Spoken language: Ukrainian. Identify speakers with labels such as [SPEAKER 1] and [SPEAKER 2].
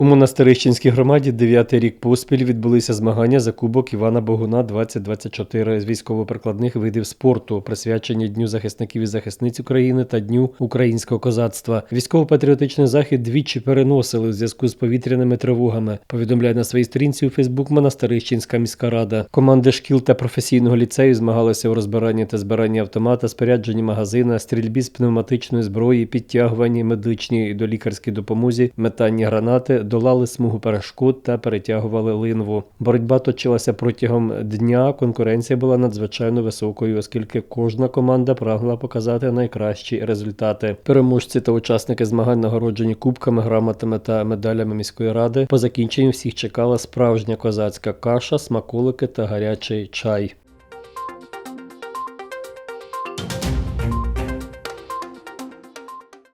[SPEAKER 1] У монастирищенській громаді дев'ятий рік поспіль відбулися змагання за Кубок Івана Богуна 2024 з військово-прикладних видів спорту, присвячені Дню захисників і захисниць України та Дню українського козацтва. Військово-патріотичний захід двічі переносили у зв'язку з повітряними тривогами. Повідомляє на своїй сторінці у Фейсбук Монастирищенська міська рада. Команди шкіл та професійного ліцею змагалися у розбиранні та збиранні автомата, спорядженні магазина, стрільбі з пневматичної зброї, підтягуванні медичній і долікарській допомозі, метанні гранати, долали смугу перешкод та перетягували линву. Боротьба точилася протягом дня. Конкуренція була надзвичайно високою, оскільки кожна команда прагнула показати найкращі результати. Переможці та учасники змагань нагороджені кубками, грамотами та медалями міської ради. По закінченню всіх чекала справжня козацька каша, смаколики та гарячий чай.